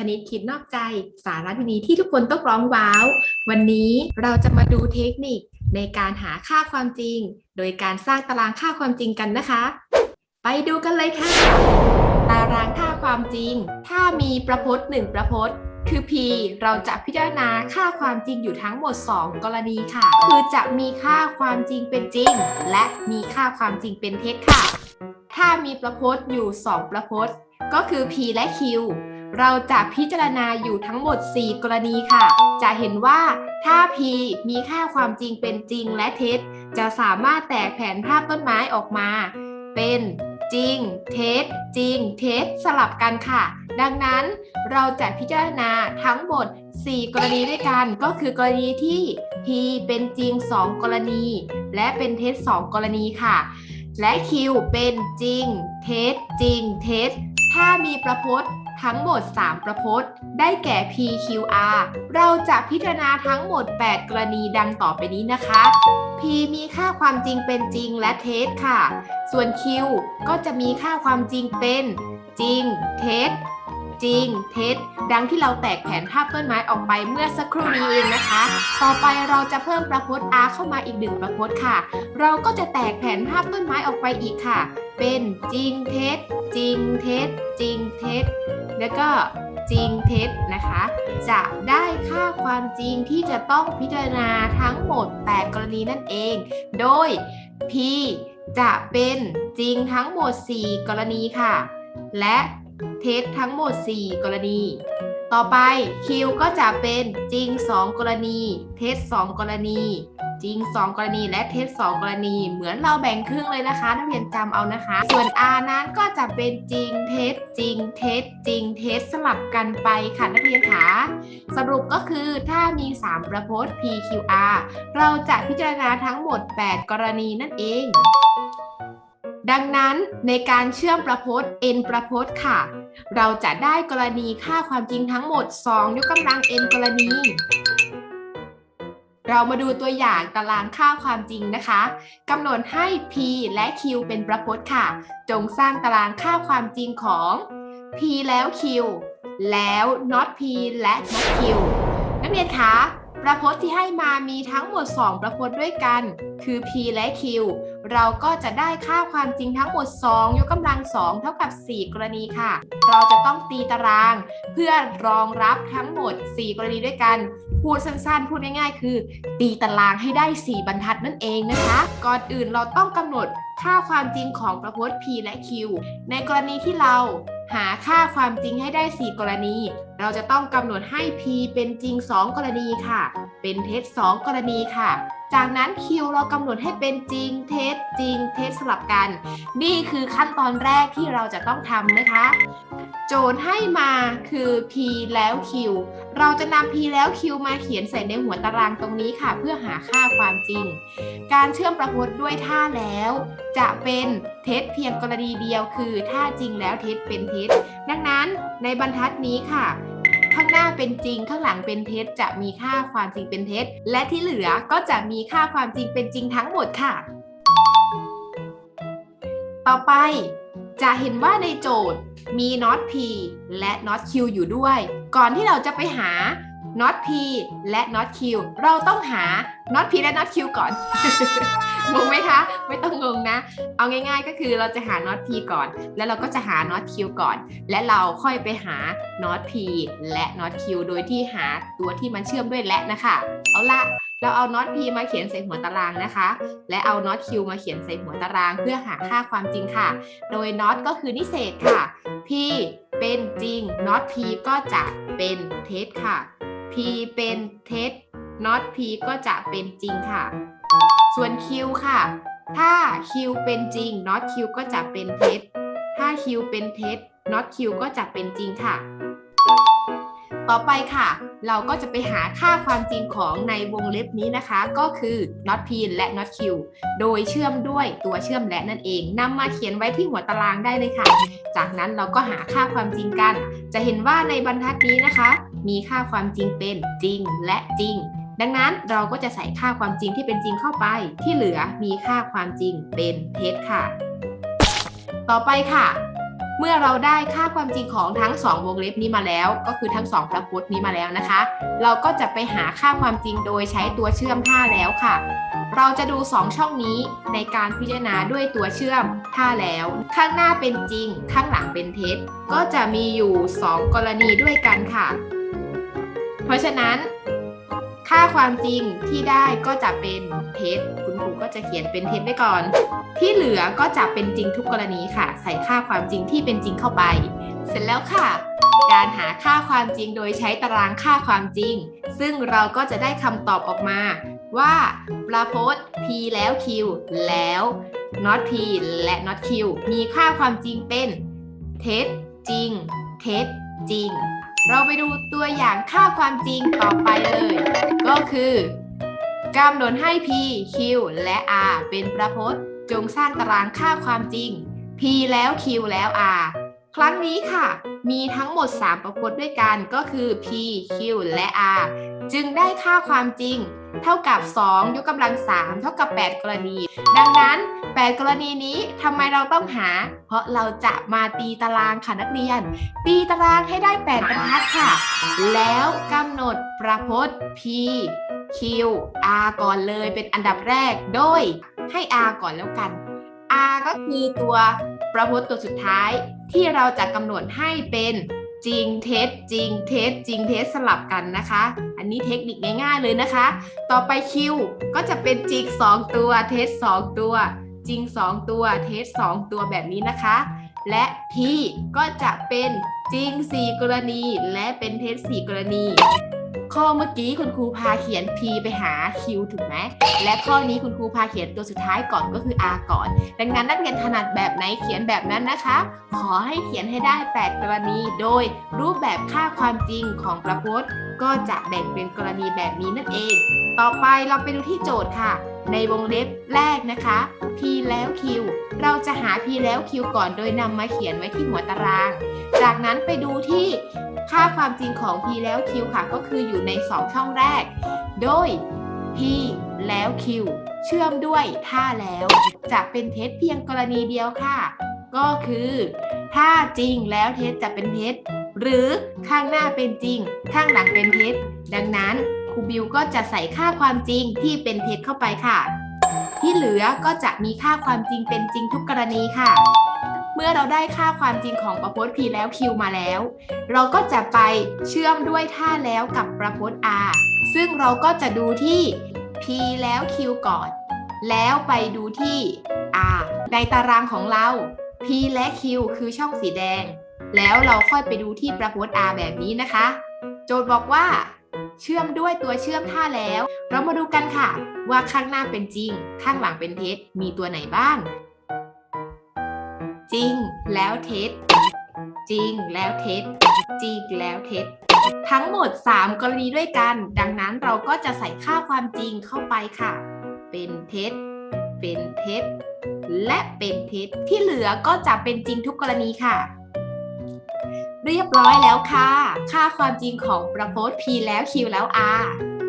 คณิตคิดนอกใจสาระวินีที่ทุกคนต้องร้องว้าว วันนี้เราจะมาดูเทคนิคในการหาค่าความจริง โดยการสร้างตารางค่าความจริงกันนะคะ ไปดูกันเลยค่ะ ตารางค่าความจริง ถ้ามีประพจน์หนึ่งประพจน์คือ p เราจะพิจารณาค่าความจริงอยู่ทั้งหมด 2 กรณีค่ะ คือจะมีค่าความจริงเป็นจริง และมีค่าความจริงเป็นเท็จค่ะ ถ้ามีประพจน์อยู่ 2 ประพจน์ ก็คือ p และ q เราจะพิจารณาอยู่ทั้งหมด 4 กรณีค่ะ จะเห็นว่าถ้า p มีค่าความจริงเป็นจริงและเท็จ จะสามารถแตกแผนภาพต้นไม้ออกมา เป็นจริง เท็จ จริง เท็จ สลับกันค่ะ ดังนั้นเราจะพิจารณาทั้งหมด 4 กรณีด้วยกันก็คือกรณีที่ p เป็นจริง 2 กรณี และเป็นเท็จ 2 กรณีค่ะ และ q เป็นจริง เท็จ จริง เท็จ ถ้ามีประพจน์ ทั้งหมด 3 ประพจน์ ได้แก่ p q r เราจะพิจารณาทั้งหมด 8 กรณีดังต่อไปนี้นะคะ p มีค่าความจริงเป็นจริงและเท็จค่ะ ส่วน q ก็จะมีค่าความจริงเป็นจริง เท็จจริง เท็จ ดังที่เราแตกแผนภาพต้นไม้ออกไปเมื่อสักครู่นี้เองนะคะ ต่อไปเราจะเพิ่มประพจน์ r เข้ามาอีกหนึ่งประพจน์ค่ะ เราก็จะแตกแผนภาพต้นไม้ออกไปอีกค่ะ เป็นจริงเท็จจริงเท็จจริงเท็จแล้วก็จริงเท็จนะคะ จะได้ค่าความจริงที่จะต้องพิจารณาทั้งหมด 8 กรณีนั่นเอง โดย p จะเป็นจริงทั้งหมด 4 กรณีค่ะ และเท็จทั้งหมด 4 กรณี ต่อไป Q ก็จะเป็นจริง 2 กรณี เท็จ2กรณี จริง 2 กรณีและเท็จ2กรณี เหมือนเราแบ่งครึ่งเลยนะคะนักเรียนจำเอานะคะ ส่วน R นั้นก็จะเป็นจริงเท็จจริงเท็จจริงเท็จสลับกันไปค่ะนักเรียนคะสรุปก็คือถ้ามี 3 ประพจน์ PQR เราจะพิจารณาทั้งหมด 8 กรณีนั่นเอง ดังนั้นในการเชื่อมประพจน์ n ประพจน์ค่ะ เราจะได้กรณีค่าความจริงทั้งหมด 2 ยกกำลัง n กรณี เรามาดูตัวอย่างตารางค่าความจริงนะคะกำหนดให้ p และ q เป็นประพจน์ค่ะ จงสร้างตารางค่าความจริงของ p แล้ว q แล้ว not p และ not q นักเรียนคะ ประพจน์ที่ให้มามีทั้งหมด 2 ประพจน์ด้วยกัน คือ p และ q เราก็จะได้ค่าความจริงทั้งหมด 2 ยกกำลัง 2 เท่ากับ 4 กรณีค่ะ เราจะต้องตีตาราง เพื่อรองรับทั้งหมด 4 กรณีด้วยกัน พูดสั้นๆ พูดง่ายๆ คือ ตีตารางให้ได้ 4 บรรทัดนั่นเองนะคะ ก่อนอื่นเราต้องกำหนดค่าความจริงของประพจน์ p และ q ในกรณีที่เรา หาค่าความจริงให้ได้ 4 กรณี เราจะต้องกำหนดให้ p เป็นจริง 2 กรณีค่ะ เป็นเท็จ 2 กรณีค่ะ จากนั้น q เรากำหนดให้เป็นจริง เท็จจริง เท็จสลับกัน นี่คือขั้นตอนแรกที่เราจะต้องทำนะคะ โจทย์ให้มาคือ p แล้ว q เราจะนำ p แล้ว q มาเขียนใส่ในหัวตารางตรงนี้ค่ะ เพื่อหาค่าความจริง การเชื่อมประพจน์ด้วยท่าแล้ว จะเป็นเท็จเพียงกรณีเดียวคือ ถ้าจริงแล้วเท็จเป็นเท็จ ดังนั้นในบรรทัดนี้ค่ะ ข้างหน้าเป็นจริงข้างหลังเป็นเท็จ จะมีค่าความจริงเป็นเท็จ และที่เหลือก็จะมีค่าความจริงเป็นจริงทั้งหมดค่ะ ต่อไปจะเห็นว่าในโจทย์มี not p และ not q อยู่ด้วย ก่อนที่เราจะไปหา not p และ not q เราต้องหา not p และ not q ก่อน งงไหมคะ ไม่ต้องงงนะ เอาง่ายๆก็คือเราจะหา not p ก่อน แล้วเราก็จะหา not q ก่อน และเราค่อยไปหา not p และ not q โดยที่หาตัวที่มันเชื่อมด้วยและนะคะ เอาละเราเอา not p มาเขียนใส่หัวตารางนะคะ และเอา not q มาเขียนใส่หัวตาราง เพื่อหาค่าความจริงค่ะ โดย not ก็คือนิเศษค่ะ p เป็นจริง not p ก็จะเป็นเท็จค่ะ p เป็นเท็จ not p ก็จะเป็นจริงค่ะ ส่วน q ค่ะ ถ้า q เป็นจริง not q ก็จะเป็นเท็จ ถ้า q เป็นเท็จ not q ก็จะเป็นจริงค่ะ ต่อไปค่ะ เราก็จะไปหาค่าความจริงของในวงเล็บนี้นะคะ ก็คือ not p และ not q โดยเชื่อมด้วยตัวเชื่อมและนั่นเองนำมาเขียนไว้ที่หัวตารางได้เลยค่ะ จากนั้นเราก็หาค่าความจริงกัน จะเห็นว่าในบรรทัดนี้นะคะ มีค่าความจริงเป็นจริงและจริง ดังนั้นเราก็จะใส่ค่าความจริงที่เป็นจริงเข้าไป ที่เหลือมีค่าความจริงเป็นเท็จค่ะ ต่อไปค่ะ เมื่อเราได้ค่าความจริงของทั้งสองวงเล็บนี้มาแล้ว ก็คือทั้งสองระพจน์นี้มาแล้วนะคะ เราก็จะไปหาค่าความจริงโดยใช้ตัวเชื่อมท่าแล้วค่ะเราจะดู 2 ช่องนี้ในการพิจารณาด้วยตัวเชื่อมท่าแล้ว ข้างหน้าเป็นจริง ข้างหลังเป็นเท็จ ก็จะมีอยู่ 2 กรณีด้วยกันค่ะ เพราะฉะนั้น ค่าความจริงที่ได้ก็จะเป็นเท็จคุณครูก็จะเขียนเป็นเท็จไว้ก่อน ที่เหลือก็จะเป็นจริงทุกกรณีค่ะ ใส่ค่าความจริงที่เป็นจริงเข้าไป เสร็จแล้วค่ะ การหาค่าความจริงโดยใช้ตารางค่าความจริง ซึ่งเราก็จะได้คำตอบออกมาว่าประพจน์ p แล้ว q แล้ว not p และ not q มีค่าความจริงเป็น เท็จจริง เท็จจริง เราไปดูตัวอย่างค่าความจริงต่อไปเลย ก็คือกำหนดให้ p q และ r เป็นประพจน์จงสร้างตารางค่าความจริง p แล้ว q แล้ว r ครั้งนี้ค่ะ มีทั้งหมด 3 ประพจน์ด้วยกันก็คือ p q และ r จึงได้ค่าความจริง เท่ากับ 2 ยกกำลัง 3 เท่ากับ 8 กรณี ดังนั้น 8 กรณีนี้ทำไมเราต้องหา เพราะเราจะมาตีตารางค่ะนักเรียน ตีตารางให้ได้ 8 บรรทัดค่ะ แล้วกำหนดประพจน์ p q r ก่อนเลยเป็นอันดับแรก โดยให้ r ก่อนแล้วกัน r ก็คือตัวประพจน์ตัวสุดท้ายที่เราจะกำหนดให้เป็น จริงเท็จจริงเท็จจริงเท็จสลับกันนะคะ อันนี้เทคนิคง่ายๆเลยนะคะ ต่อไปคิวก็จะเป็นจริง2 ตัวเท็จ2ตัว จริง 2 ตัวเท็จ2ตัวแบบนี้นะคะ และ P ก็จะเป็นจริง 4 กรณี และเป็นเท็จ4กรณี ข้อเมื่อกี้คุณครูพาเขียน P ไปหา Q ถูกไหม และข้อนี้คุณครูพาเขียนตัวสุดท้ายก่อนก็คือ R ก่อน ดังนั้นนักเรียนถนัดแบบไหนเขียนแบบนั้นนะคะ ขอให้เขียนให้ได้ 8 กรณี โดยรูปแบบค่าความจริงของประพจน์ ก็จะแบ่งเป็นกรณีแบบนี้นั่นเอง ต่อไปเราไปดูที่โจทย์ค่ะ ในวงเล็บแรกนะคะ P แล้ว Q เราจะหา P แล้ว Q ก่อนโดยนำมาเขียนไว้ที่หัวตาราง จากนั้นไปดูที่ ค่าความจริงของ P แล้ว Q ค่ะ ก็คืออยู่ใน 2 ช่องแรก โดย P แล้ว Q เชื่อมด้วยถ้าแล้วจะเป็นเท็จเพียงกรณีเดียวค่ะ ก็คือ ถ้าจริงแล้วเท็จจะเป็นเท็จ หรือข้างหน้าเป็นจริง ข้างหลังเป็นเท็จ ดังนั้นครูบิวก็จะใส่ค่าความจริงที่เป็นเท็จเข้าไปค่ะ ที่เหลือก็จะมีค่าความจริงเป็นจริงทุกกรณีค่ะ มื่อเราได้ค่าความจริงของประพจน์ P แล้ว Q มาแล้ว เราก็จะไปเชื่อมด้วยท่าแล้วกับประพจน์ R ซึ่งเราก็จะดูที่ P แล้ว Q ก่อน แล้วไปดูที่ R ในตารางของเรา P และ Q คือช่องสีแดง แล้วเราค่อยไปดูที่ประพจน์ R แบบนี้นะคะ โจทย์บอกว่า เชื่อมด้วยตัวเชื่อมท่าแล้ว เรามาดูกันค่ะ ว่าข้างหน้าเป็นจริง ข้างหลังเป็นเท็จมีตัวไหนบ้าง จริงแล้วเท็จ จริงแล้วเท็จ จริงแล้วเท็จ ทั้งหมด 3 กรณีด้วยกัน ดังนั้นเราก็จะใส่ค่าความจริงเข้าไปค่ะ เป็นเท็จ เป็นเท็จ และเป็นเท็จ ที่เหลือก็จะเป็นจริงทุกกรณีค่ะ เรียบร้อยแล้วค่ะ ค่าความจริงของประพจน์ P แล้ว Q แล้ว R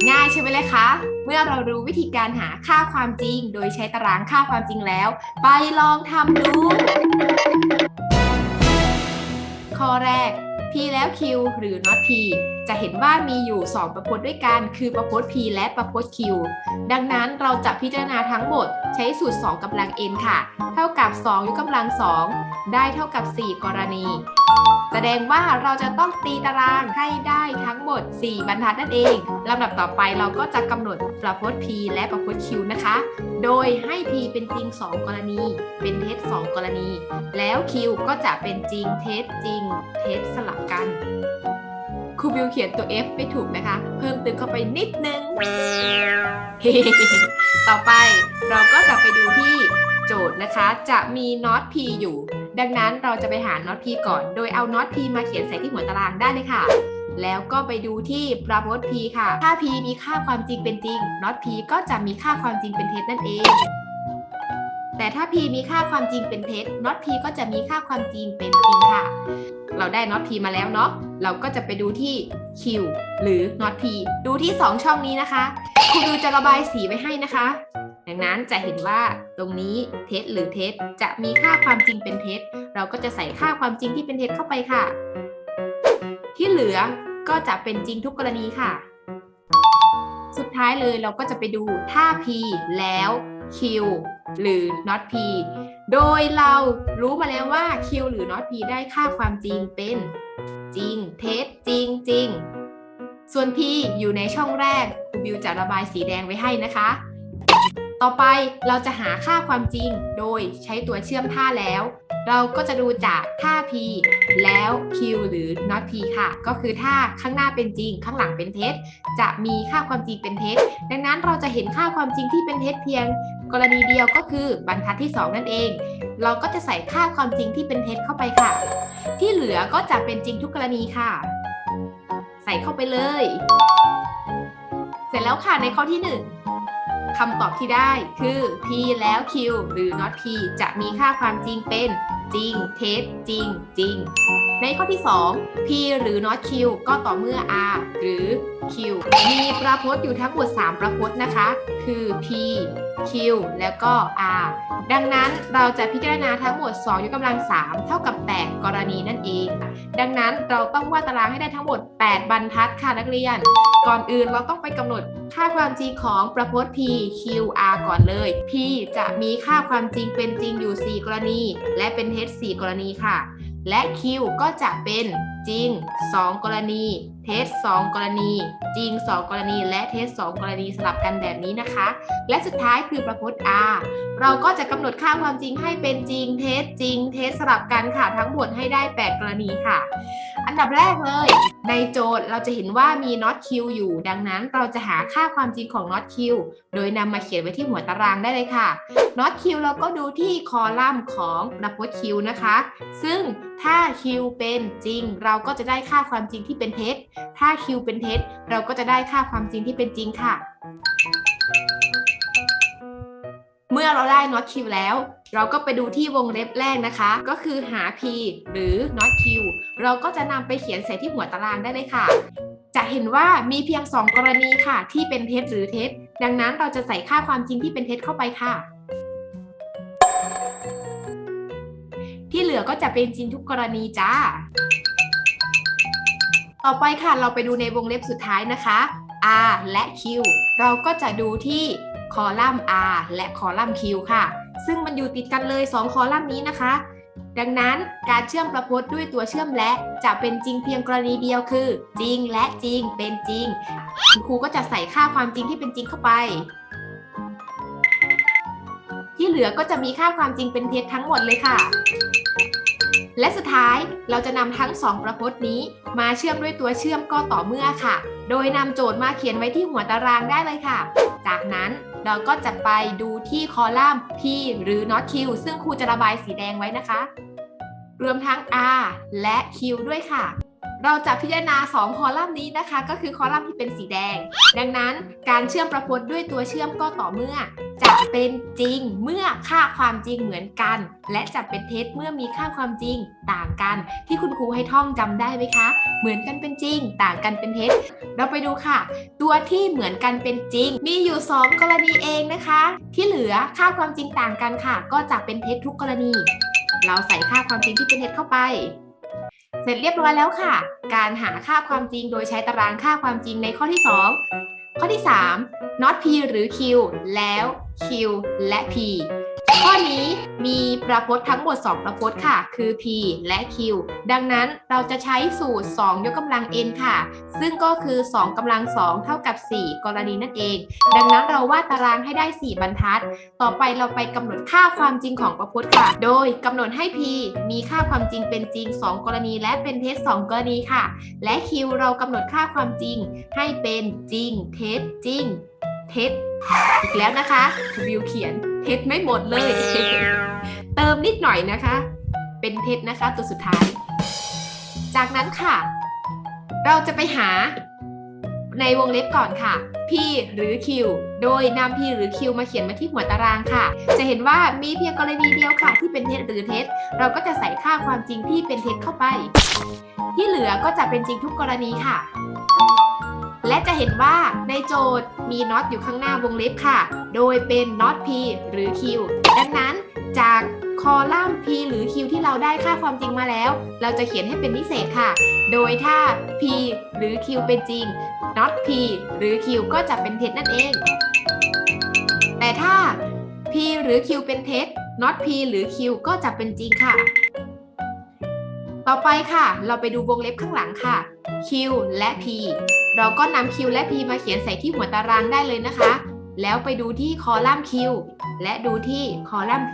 ง่ายใช่ไหมเลยคะเมื่อเรารู้วิธีการหาค่าความจริง โดยใช้ตารางค่าความจริงแล้ว ไปลองทำดู Thank you. ข้อแรก P แล้ว Q หรือ not P จะเห็นว่ามีอยู่ 2 ประพจน์ด้วยกัน คือประพจน์ P และประพจน์ Q ดังนั้นเราจะพิจารณาทั้งหมดใช้สูตร 2กำลัง n ค่ะ เท่ากับ 2 ยกกำลัง 2 ได้เท่ากับ 4 กรณี แสดงว่าเราจะต้องตีตารางให้ได้ทั้งหมด 4 บรรทัดนั่นเองลำดับต่อไปเราก็จะกำหนดประพจน์ P และประพจน์ Q นะคะ โดยให้ P เป็นจริง 2 กรณี เป็นเท็จ 2 กรณี แล้ว Q ก็จะเป็นจริงเท็จจริงเท็จสลับกันครูบิวเขียนตัว F ไม่ถูกนะคะ เพิ่มเติมเข้าไปนิดนึง ต่อไปเราก็จะไปดูที่โจทย์นะคะ จะมี not p อยู่ ดังนั้นเราจะไปหา not p ก่อน โดยเอา not p มาเขียนใส่ที่หัวตารางได้เลยค่ะ แล้วก็ไปดูที่ประพจน์ p ค่ะ ถ้า p มีค่าความจริงเป็นจริง not p ก็จะมีค่าความจริงเป็นเท็จนั่นเอง แต่ถ้า p มีค่าความจริงเป็นเท็จ not p ก็จะมีค่าความจริงเป็นจริงค่ะ เราได้ not p มาแล้วเนาะเราก็จะไปดูที่ q หรือ not p ดูที่ 2 ช่องนี้นะคะครูดูจะระบายสีไว้ให้นะคะ ดังนั้นจะเห็นว่าตรงนี้เท็จหรือเท็จจะมีค่าความจริงเป็นเท็จเราก็จะใส่ค่าความจริงที่เป็นเท็จเข้าไปค่ะ ที่เหลือก็จะเป็นจริงทุกกรณีค่ะ สุดท้ายเลยเราก็จะไปดูถ้า P แล้ว Q หรือ not P โดยเรารู้มาแล้วว่า Q หรือ not P ได้ค่าความจริงเป็นจริง เท็จจริงจริงส่วน P อยู่ในช่องแรกครูบิวจะระบายสีแดงไว้ให้นะคะ ต่อไปเราจะหาค่าความจริงโดยใช้ตัวเชื่อมท่าแล้ว เราก็จะดูจากท่า P แล้ว Q หรือ not P ค่ะ ก็คือถ้าข้างหน้าเป็นจริง ข้างหลังเป็นเท็จ จะมีค่าความจริงเป็นเท็จ ดังนั้นเราจะเห็นค่าความจริงที่เป็นเท็จเพียง กรณีเดียวก็คือบรรทัดที่ 2 นั่นเอง เราก็จะใส่ค่าความจริงที่เป็นเท็จเข้าไปค่ะ ที่เหลือก็จะเป็นจริงทุกกรณีค่ะ ใส่เข้าไปเลย เสร็จแล้วค่ะในข้อที่ 1 คำตอบที่ได้คือ p แล้ว q หรือ not p จะมีค่าความจริงเป็นจริง เท็จจริง จริง ในข้อที่ 2 p หรือ not q ก็ต่อเมื่อ r หรือ q มีประพจน์อยู่ทั้งหมด 3 ประพจน์นะคะ คือ p q แล้วก็ r ดังนั้นเราจะพิจารณาทั้งหมด 2 ยกกำลัง 3 เท่ากับ 8 กรณีนั่นเอง ดังนั้นเราต้องวาดตารางให้ได้ทั้งหมด 8 บรรทัดค่ะนักเรียน ก่อนอื่นเราต้องไปกำหนดค่าความจริงของประพจน์ p q r ก่อนเลย p จะมีค่าความจริงเป็นจริงอยู่ 4 กรณี และเป็นเท็จ4กรณีค่ะ และ q ก็จะเป็น จริง 2 กรณี เท็จ2กรณี จริง 2 กรณี และเท็จ2กรณีสลับกันแบบนี้นะคะ และสุดท้ายคือประพจน์ r เราก็จะกำหนดค่าความจริงให้เป็นจริง เท็จจริง เท็จสลับกันค่ะ ทั้งหมดให้ได้ 8 กรณีค่ะ อันดับแรกเลย ในโจทย์เราจะเห็นว่ามี not q อยู่ ดังนั้นเราจะหาค่าความจริงของ not q โดยนำมาเขียนไว้ที่หัวตารางได้เลยค่ะ not q เราก็ดูที่คอลัมน์ของประพจน์ q นะคะ ซึ่งถ้า q เป็นจริงเราก็จะได้ค่าความจริงที่เป็นเท็จ ถ้า q เป็นเท็จ เราก็จะได้ค่าความจริงที่เป็นจริงค่ะ เมื่อเราได้ not q แล้ว เราก็ไปดูที่วงเล็บแรกนะคะ ก็คือหา p หรือ not q เราก็จะนำไปเขียนใส่ที่หัวตารางได้เลยค่ะ จะเห็นว่ามีเพียง 2 กรณีค่ะ ที่เป็นเท็จหรือเท็จ ดังนั้นเราจะใส่ค่าความจริงที่เป็นเท็จเข้าไปค่ะที่เหลือก็จะเป็นจริงทุกกรณีจ้า ต่อไปค่ะเราไปดูในวงเล็บสุดท้ายนะคะ R และ Q เราก็จะดูที่คอลัมน์ R และคอลัมน์ Q ค่ะ ซึ่งมันอยู่ติดกันเลย 2 คอลัมน์นี้นะคะ ดังนั้นการเชื่อมประพจน์ด้วยตัวเชื่อมและจะเป็นจริงเพียงกรณีเดียวคือ จริงและจริงเป็นจริงคุณครูก็จะใส่ค่าความจริงที่เป็นจริงเข้าไป ที่เหลือก็จะมีค่าความจริงเป็นเท็จทั้งหมดเลยค่ะ และสุดท้ายเราจะนำทั้งสองประพจน์นี้ มาเชื่อมด้วยตัวเชื่อมก็ต่อเมื่อค่ะ โดยนำโจทย์มาเขียนไว้ที่หัวตารางได้เลยค่ะ จากนั้นเราก็จะไปดูที่คอลัมน์ P หรือ not Q ซึ่งครูจะระบายสีแดงไว้นะคะ รวมทั้ง R และ Q ด้วยค่ะ เราจะพิจารณา 2 คอลัมน์นี้นะคะ ก็คือคอลัมน์ที่เป็นสีแดง ดังนั้นการเชื่อมประพจน์ด้วยตัวเชื่อมก็ต่อเมื่อ จะเป็นจริงเมื่อค่าความจริงเหมือนกัน และจะเป็นเท็จเมื่อมีค่าความจริงต่างกัน ที่คุณครูให้ท่องจำได้ไหมคะ เหมือนกันเป็นจริง ต่างกันเป็นเท็จ เราไปดูค่ะ ตัวที่เหมือนกันเป็นจริง มีอยู่ 2 กรณีเองนะคะ ที่เหลือค่าความจริงต่างกันค่ะ ก็จะเป็นเท็จทุกกรณี เราใส่ค่าความจริงที่เป็นเท็จเข้าไป เสร็จเรียบร้อยแล้วค่ะ การหาค่าความจริงโดยใช้ตารางค่าความจริงในข้อที่ 2 ข้อที่ 3 not p หรือ q แล้ว q และ p ข้อนี้มีประพจน์ทั้งหมด 2 ประพจน์ค่ะ คือ p และ q ดังนั้นเราจะใช้สูตร 2 ยกกำลัง n ค่ะ ซึ่งก็คือ 2กำลัง 2 เท่ากับ 4 กรณีนั่นเอง ดังนั้นเราวาดตารางให้ได้ 4 บรรทัด ต่อไปเราไปกำหนดค่าความจริงของประพจน์ค่ะ โดยกำหนดให้ p มีค่าความจริงเป็นจริง 2 กรณีและเป็นเท็จ2กรณีค่ะ และ q เรากำหนดค่าความจริงให้เป็นจริง เท็จจริง เท็จอีกแล้วนะคะวิวเขียน เท็จไม่หมดเลย เติมนิดหน่อยนะคะ เป็นเท็จนะคะตัวสุดท้าย จากนั้นค่ะ เราจะไปหาในวงเล็บก่อนค่ะ p หรือ q โดยนำ p หรือ q มาเขียนมาที่หัวตารางค่ะ จะเห็นว่ามีเพียงกรณีเดียวค่ะ ที่เป็นเท็จหรือเท็จ เราก็จะใส่ค่าความจริงที่เป็นเท็จเข้าไป ที่เหลือก็จะเป็นจริงทุกกรณีค่ะ และจะเห็นว่าในโจทย์มี not อยู่ข้างหน้าวงเล็บค่ะ โดยเป็น not p หรือ q ดังนั้นจากคอลัมน์ p หรือ q ที่เราได้ค่าความจริงมาแล้ว เราจะเขียนให้เป็นพิเศษค่ะ โดยถ้า p หรือ q เป็นจริง not p หรือ q ก็จะเป็นเท็จนั่นเอง แต่ถ้า p หรือ q เป็นเท็จ not p หรือ q ก็จะเป็นจริงค่ะ ต่อไปค่ะ เราไปดูวงเล็บข้างหลังค่ะ q และ p เราก็นำ q และ p มาเขียนใส่ที่หัวตารางได้เลยนะคะ แล้วไปดูที่คอลัมน์ q และดูที่คอลัมน์ p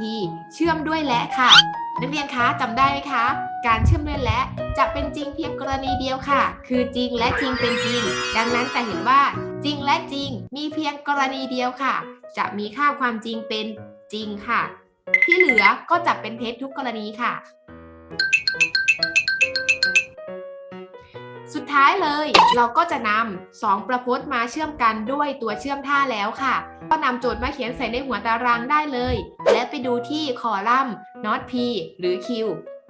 เชื่อมด้วยและค่ะ นักเรียนคะจำได้ไหมคะ การเชื่อมด้วยและจะเป็นจริงเพียงกรณีเดียวค่ะ คือจริงและจริงเป็นจริง ดังนั้นจะเห็นว่าจริงและจริงมีเพียงกรณีเดียวค่ะ จะมีค่าความจริงเป็นจริงค่ะ ที่เหลือก็จะเป็นเท็จทุกกรณีค่ะ สุดท้ายเลยเราก็จะนำสองประพจน์มาเชื่อมกันด้วยตัวเชื่อมท่าแล้วค่ะ ก็นำโจทย์มาเขียนใส่ในหัวตารางได้เลย และไปดูที่คอลัมน์ not p หรือ q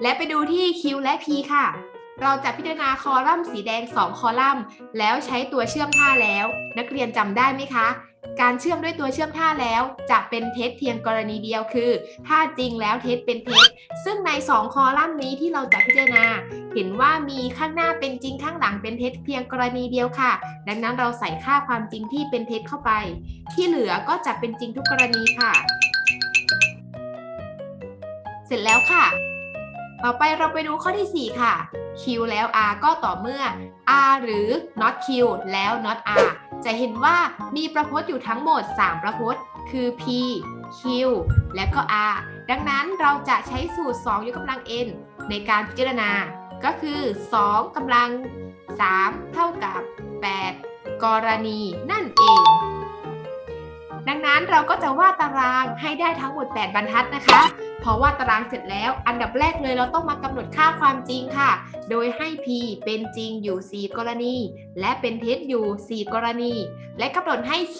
และไปดูที่ q และ p ค่ะ เราจะพิจารณาคอลัมน์สีแดง 2 คอลัมน์ แล้วใช้ตัวเชื่อมท่าแล้ว นักเรียนจำได้ไหมคะ การเชื่อมด้วยตัวเชื่อมท่าแล้วจะเป็นเท็จเพียงกรณีเดียวคือ ถ้าจริงแล้วเท็จเป็นเท็จซึ่งใน 2 คอลัมน์นี้ที่เราจะพิจารณา เห็นว่ามีข้างหน้าเป็นจริงข้างหลังเป็นเท็จเพียงกรณีเดียวค่ะ ดังนั้นเราใส่ค่าความจริงที่เป็นเท็จเข้าไป ที่เหลือก็จะเป็นจริงทุกกรณีค่ะ เสร็จแล้วค่ะ ต่อไปเราไปดูข้อที่ 4 ค่ะ q แล้ว r ก็ต่อเมื่อ r หรือ not q แล้ว not r จะเห็นว่ามีประพจน์อยู่ทั้งหมด 3 ประพจน์ คือ p q และก็ r ดังนั้นเราจะใช้สูตร 2 ยกกำลัง n ในการพิจารณา ก็คือ 2กำลัง 3 เท่ากับ 8 กรณีนั่นเอง ดังนั้นเราก็จะวาดตารางให้ได้ทั้งหมด 8 บรรทัดนะคะ พอวาดตารางเสร็จแล้ว อันดับแรกเลยเราต้องมากำหนดค่าความจริงค่ะ โดยให้ p เป็นจริงอยู่ 4 กรณี และเป็นเท็จอยู่ 4 กรณี และกำหนดให้ q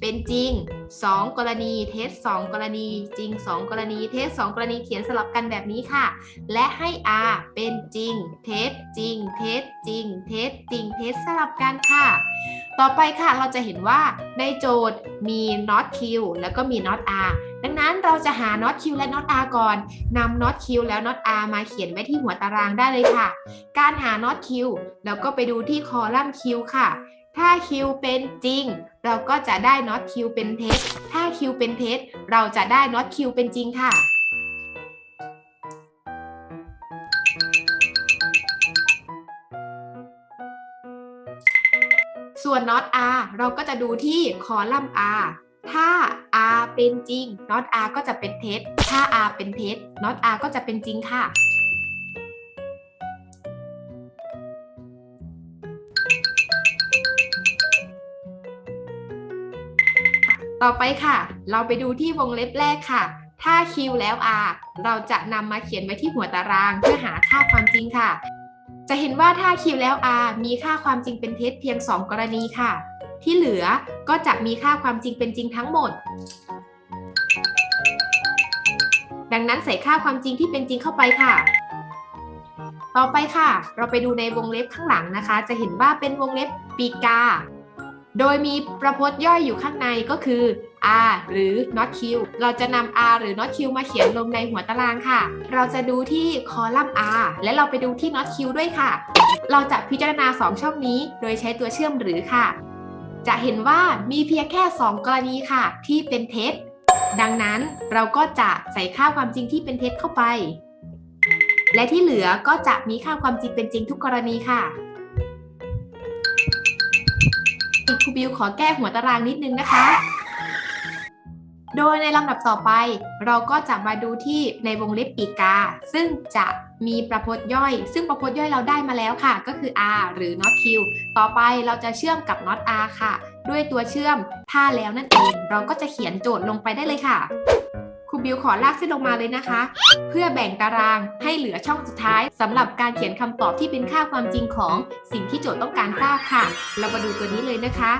เป็นจริง 2 กรณี เท็จ2กรณี จริง 2 กรณี เท็จ2กรณีเขียนสลับกันแบบนี้ค่ะ และให้ r เป็นจริง เท็จจริง เท็จจริง เท็จจริง เท็จสลับกันค่ะ ต่อไปค่ะเราจะเห็นว่าในโจทย์มี not q แล้วก็มี not r ดังนั้นเราจะหา not q และ not r ก่อนนำ not q แล้ว not r มาเขียนไว้ที่หัวตารางได้เลยค่ะ การหา not q แล้วก็ไปดูที่คอลัมน์ q ค่ะ ถ้า q เป็นจริง เราก็จะได้ not q เป็นเท็จ ถ้า q เป็นเท็จ เราจะได้ not q เป็นจริงค่ะส่วน not r เราก็จะดูที่คอลัมน์ r ถ้า r เป็นจริง not r ก็จะเป็นเท็จ ถ้า r เป็นเท็จ not r ก็จะเป็นจริงค่ะ ต่อไปค่ะ เราไปดูที่วงเล็บแรกค่ะ ถ้า q แล้ว r เราจะนำมาเขียนไว้ที่หัวตารางเพื่อหาค่าความจริงค่ะ จะเห็นว่าถ้า q แล้ว r มีค่าความจริงเป็นเท็จเพียง 2 กรณีค่ะ ที่เหลือก็จะมีค่าความจริงเป็นจริงทั้งหมด ดังนั้นใส่ค่าความจริงที่เป็นจริงเข้าไปค่ะ ต่อไปค่ะ เราไปดูในวงเล็บข้างหลังนะคะ จะเห็นว่าเป็นวงเล็บปีกา โดยมีประพจน์ย่อยอยู่ข้างในก็คือ r หรือ not q เราจะนำ r หรือ not q มาเขียนลงในหัวตารางค่ะ เราจะดูที่คอลัมน์ r และเราไปดูที่ not q ด้วยค่ะ เราจะพิจารณา 2 ช่องนี้ โดยใช้ตัวเชื่อมหรือค่ะ จะเห็นว่ามีเพียงแค่ 2 กรณีค่ะ ที่เป็นเท็จ ดังนั้นเราก็จะใส่ค่าความจริงที่เป็นเท็จเข้าไป และที่เหลือก็จะมีค่าความจริงเป็นจริงทุกกรณีค่ะครูบิวขอแก้หัวตารางนิดนึงนะคะ โดยในลำดับต่อไป เราก็จะมาดูที่ในวงเล็บปีกา ซึ่งจะมีประพจน์ย่อย ซึ่งประพจน์ย่อยเราได้มาแล้วค่ะ ก็คือ r หรือ not q ต่อไปเราจะเชื่อมกับ not r ค่ะ ด้วยตัวเชื่อมถ้าแล้วนั่นเอง เราก็จะเขียนโจทย์ลงไปได้เลยค่ะครูบิวขอลากเส้นลงมาเลยนะคะ เพื่อแบ่งตารางให้เหลือช่องสุดท้ายสำหรับการเขียนคำตอบที่เป็นค่าความจริงของสิ่งที่โจทย์ต้องการทราบค่ะ เรามาดูตัวนี้เลยนะคะ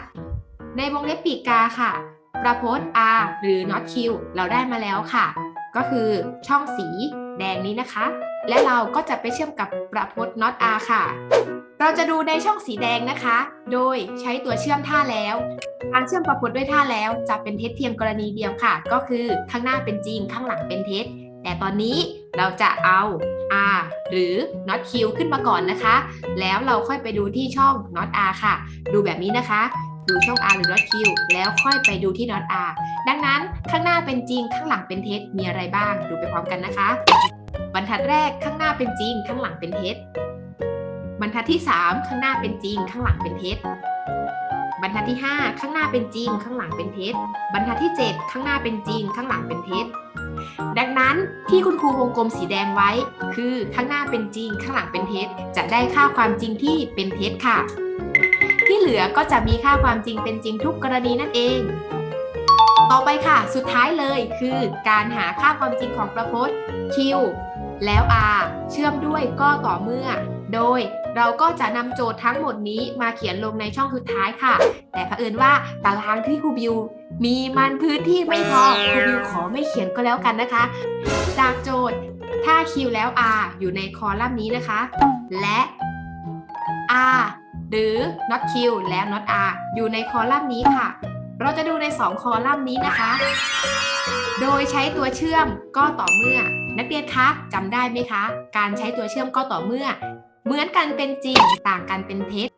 ในวงเล็บปีกาค่ะ ประพจน์ r หรือ not q เราได้มาแล้วค่ะ ก็คือช่องสีแดงนี้นะคะ และเราก็จะไปเชื่อมกับประพจน์ not r ค่ะ เราจะดูในช่องสีแดงนะคะ โดยใช้ตัวเชื่อมท่าแล้วการเชื่อมประพจน์ด้วยท่าแล้วจะเป็นเท็จเพียงกรณีเดียวค่ะ ก็คือข้างหน้าเป็นจริงข้างหลังเป็นเท็จแต่ตอนนี้เราจะเอา r หรือ not q ขึ้นมาก่อนนะคะ แล้วเราค่อยไปดูที่ช่อง not r ค่ะ ดูแบบนี้นะคะ ดูช่อง r หรือ not q แล้วค่อยไปดูที่ not r ดังนั้นข้างหน้าเป็นจริงข้างหลังเป็นเท็จมีอะไรบ้าง ดูไปพร้อมกันนะคะ บรรทัดแรกข้างหน้าเป็นจริง ข้างหลังเป็นเท็จ บรรทัดที่ 3 ข้างหน้าเป็นจริง ข้างหลังเป็นเท็จ บรรทัดที่ 5 ข้างหน้าเป็นจริง ข้างหลังเป็นเท็จ บรรทัดที่ 7 ข้างหน้าเป็นจริง ข้างหลังเป็นเท็จดังนั้นที่คุณครูวงกลมสีแดงไว้ คือข้างหน้าเป็นจริงข้างหลังเป็นเท็จ จะได้ค่าความจริงที่เป็นเท็จค่ะ ที่เหลือก็จะมีค่าความจริงเป็นจริงทุกกรณีนั่นเอง ต่อไปค่ะ สุดท้ายเลยคือการหาค่าความจริงของประพจน์ Q แล้ว R เชื่อมด้วยก็ต่อเมื่อ โดยเราก็จะนำโจทย์ทั้งหมดนี้มาเขียนลงในช่องสุดท้ายค่ะ แต่เผอิญว่าตารางที่ครูบิวมีมันพื้นที่ไม่พอครูบิวขอไม่เขียนก็แล้วกันนะคะ จากโจทย์ถ้า Q แล้ว R อยู่ในคอลัมน์นี้นะคะ และ R หรือ not Q และ not R อยู่ในคอลัมน์นี้ค่ะ เราจะดูใน 2 คอลัมน์นี้นะคะ โดยใช้ตัวเชื่อมก็ต่อเมื่อ นักเรียนคะจำได้ไหมคะ การใช้ตัวเชื่อมก็ต่อเมื่อ เหมือนกันเป็นจริงต่างกันเป็นเท็จ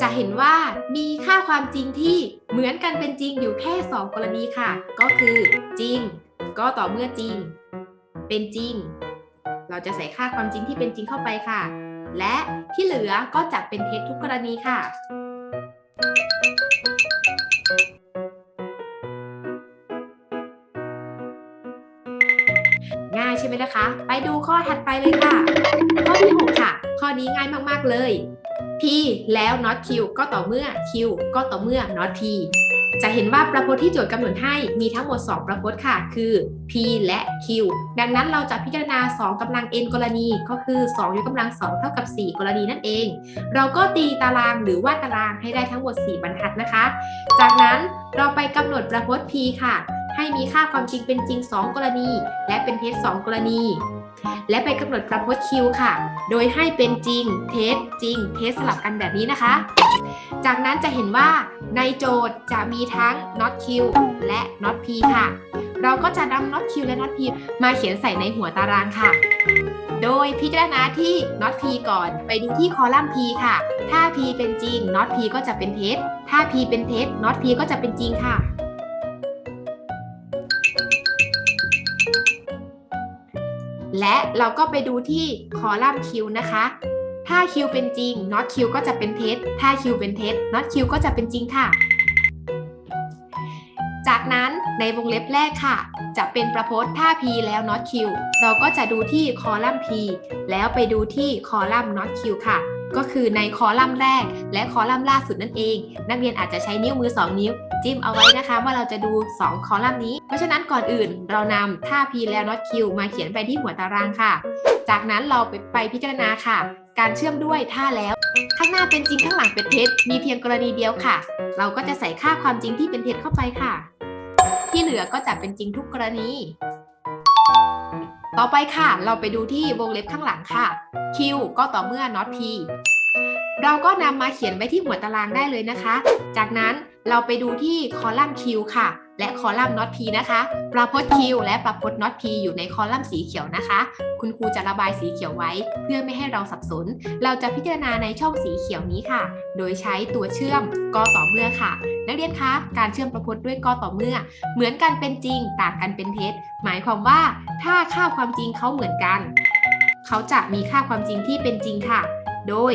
จะเห็นว่ามีค่าความจริงที่เหมือนกันเป็นจริงอยู่แค่ 2 กรณีค่ะ ก็คือจริง ก็ต่อเมื่อจริง เป็นจริง เราจะใส่ค่าความจริงที่เป็นจริงเข้าไปค่ะ และที่เหลือก็จะเป็นเท็จทุกกรณีค่ะง่ายใช่ไหมนะคะ ไปดูข้อถัดไปเลยค่ะ ข้อที่ 6 ค่ะ ข้อนี้ง่ายมาก ๆ เลย P แล้ว not Q ก็ต่อเมื่อ Q ก็ต่อเมื่อ not P จะเห็นว่าประพจน์ที่โจทย์กำหนดให้มีทั้งหมด 2 ประพจน์ค่ะ คือ P และ Q ดังนั้นเราจะพิจารณา 2กำลัง n กรณีก็คือ 2 ยกกำลัง 2 เท่ากับ 4 กรณีนั่นเอง เราก็ตีตารางหรือวาดตารางให้ได้ทั้งหมด 4 บรรทัดนะคะ จากนั้นเราไปกำหนดประพจน์ P ค่ะ ให้มีค่าความจริงเป็นจริง 2 กรณี และเป็นเท็จ2กรณี และไปกำหนดประพจน์ Q ค่ะ โดยให้เป็นจริงเท็จริงเท็จสลับกันแบบนี้นะคะ จากนั้นจะเห็นว่าในโจทย์จะมีทั้ง not q และ not p ค่ะ เราก็จะนำ not q และ not p มาเขียนใส่ในหัวตารางค่ะ โดยพิจารณาที่ not p ก่อนไปดูที่คอลัมน์ p ค่ะ ถ้า p เป็นจริง not p ก็จะเป็นเท็จถ้า p เป็นเท็จ not p ก็จะเป็นจริงค่ะ และเราก็ไปดูที่คอลัมน์ Q นะคะ ถ้า Q เป็นจริง not Q ก็จะเป็นเท็จ ถ้า Q เป็นเท็จ not Q ก็จะเป็นจริงค่ะ จากนั้นในวงเล็บแรกค่ะ จะเป็นประพจน์ถ้า P แล้ว not Q เราก็จะดูที่คอลัมน์ P แล้วไปดูที่คอลัมน์ not Q ค่ะก็คือในคอลัมน์แรกและคอลัมน์ล่าสุดนั่นเอง นักเรียนอาจจะใช้นิ้วมือ 2 นิ้ว จิ้มเอาไว้นะคะ ว่าเราจะดู 2 คอลัมน์นี้ เพราะฉะนั้นก่อนอื่นเรานำถ้า P แล้ว not Q มาเขียนไปที่หัวตารางค่ะ จากนั้นเราไปไปพิจารณาค่ะ การเชื่อมด้วยถ้าแล้ว ข้างหน้าเป็นจริงข้างหลังเป็นเท็จมีเพียงกรณีเดียวค่ะ เราก็จะใส่ค่าความจริงที่เป็นเท็จเข้าไปค่ะ ที่เหลือก็จะเป็นจริงทุกกรณีต่อไปค่ะ เราไปดูที่วงเล็บข้างหลังค่ะ Q ก็ต่อเมื่อ not P เราก็นำมาเขียนไว้ที่หัวตารางได้เลยนะคะ จากนั้น เราไปดูที่คอลัมน์ Q ค่ะ และคอลัมน์ not P นะคะประพจน์ Q และประพจน์ not P อยู่ในคอลัมน์สีเขียวนะคะ คุณครูจะระบายสีเขียวไว้ เพื่อไม่ให้เราสับสน เราจะพิจารณาในช่องสีเขียวนี้ค่ะ โดยใช้ตัวเชื่อมกต่อเมื่อค่ะ นักเรียนคะ การเชื่อมประพจน์ด้วยกต่อเมื่อ เหมือนกันเป็นจริง ต่างกันเป็นเท็จ หมายความว่าถ้าค่าความจริงเขาเหมือนกัน เขาจะมีค่าความจริงที่เป็นจริงค่ะ โดย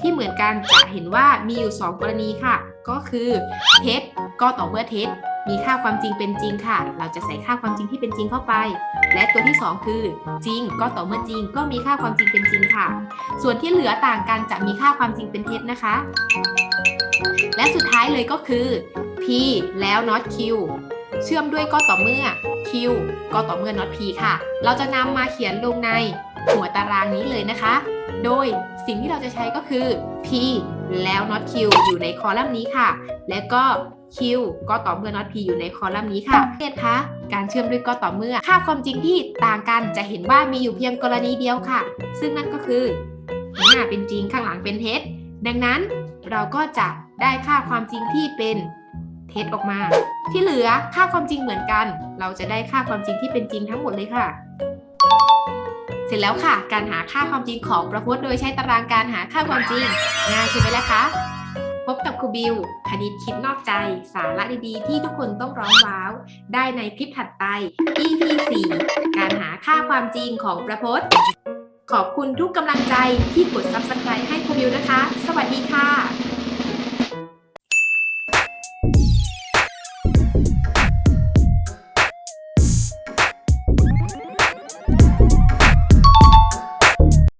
ที่เหมือนกันจะเห็นว่ามีอยู่ 2 กรณีค่ะ ก็คือเท็จก็ต่อเมื่อเท็จมีค่าความจริงเป็นจริงค่ะ เราจะใส่ค่าความจริงที่เป็นจริงเข้าไป และตัวที่ 2 คือ จริง ก็ต่อเมื่อจริง ก็มีค่าความจริงเป็นจริงค่ะ ส่วนที่เหลือต่างกันจะมีค่าความจริงเป็นเท็จนะคะ และสุดท้ายเลยก็คือ p แล้ว not q เชื่อมด้วยก็ต่อเมื่อ q ก็ต่อเมื่อ not p ค่ะ เราจะนำมาเขียนลงใน หัวตารางนี้เลยนะคะ โดยสิ่งที่เราจะใช้ก็คือ p แล้ว not q อยู่ในคอลัมน์นี้ค่ะ และก็ q ก็ต่อเมื่อ not p อยู่ในคอลัมน์นี้ค่ะเรียนคะการเชื่อมด้วยก็ต่อเมื่อ ค่าความจริงที่ต่างกันจะเห็นว่ามีอยู่เพียงกรณีเดียวค่ะ ซึ่งนั่นก็คือข้างหน้าเป็นจริงข้างหลังเป็นเท็จดังนั้นเราก็จะได้ค่าความจริงที่เป็นเท็จออกมา ที่เหลือค่าความจริงเหมือนกัน เราจะได้ค่าความจริงที่เป็นจริงทั้งหมดเลยค่ะ เสร็จแล้วค่ะ การหาค่าความจริงของประพจน์โดยใช้ตารางการหาค่าความจริงง่ายใช่ไหมล่ะคะพบกับครูบิว คณิตคิดนอกใจ สาระดีๆ ที่ทุกคนต้องร้องว้าว ได้ในคลิปถัดไป EP 4การหาค่าความจริงของประพจน์ขอบคุณทุกกำลังใจที่กด Subscribe ให้ครูบิวนะคะ สวัสดีค่ะ